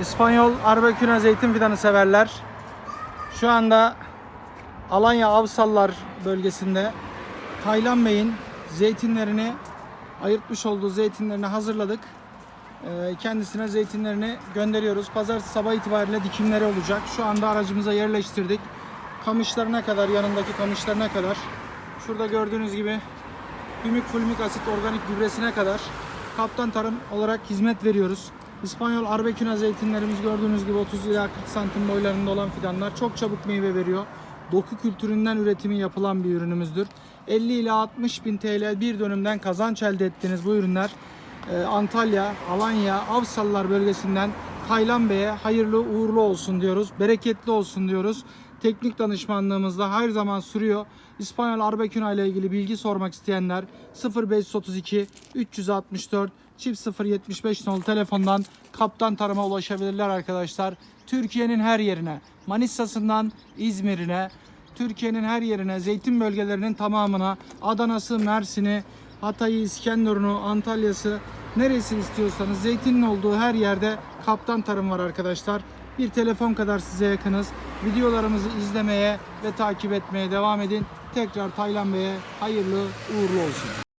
İspanyol Arbeküna zeytin fidanı severler. Şu anda Alanya Avsallar bölgesinde Taylan Bey'in zeytinlerini ayırtmış olduğu zeytinlerini hazırladık. Ee, Kendisine zeytinlerini gönderiyoruz. Pazartesi sabah itibariyle dikimleri olacak. Şu anda aracımıza yerleştirdik. Kamışlarına kadar, yanındaki kamışlarına kadar. Şurada gördüğünüz gibi Hümik fulmik asit organik gübresine kadar kaptan tarım olarak hizmet veriyoruz. İspanyol Arbeküna zeytinlerimiz gördüğünüz gibi 30 ila 40 santim boylarında olan fidanlar çok çabuk meyve veriyor. Doku kültüründen üretimi yapılan bir ürünümüzdür. 50 ila 60 bin TL bir dönümden kazanç elde ettiğiniz bu ürünler e, Antalya, Alanya, Avsallar bölgesinden Taylan Bey'e hayırlı uğurlu olsun diyoruz. Bereketli olsun diyoruz. Teknik danışmanlığımız da her zaman sürüyor. İspanyol Arbeküna ile ilgili bilgi sormak isteyenler 0532 364 çift 075 nolu telefondan Kaptan Tarım'a ulaşabilirler arkadaşlar. Türkiye'nin her yerine, Manisa'sından İzmir'ine, Türkiye'nin her yerine, zeytin bölgelerinin tamamına, Adana'sı, Mersin'i, Hatay'ı, İskenderun'u, Antalya'sı, neresi istiyorsanız zeytinin olduğu her yerde Kaptan Tarım var arkadaşlar. Bir telefon kadar size yakınız. Videolarımızı izlemeye ve takip etmeye devam edin. Tekrar Taylan Bey'e hayırlı uğurlu olsun.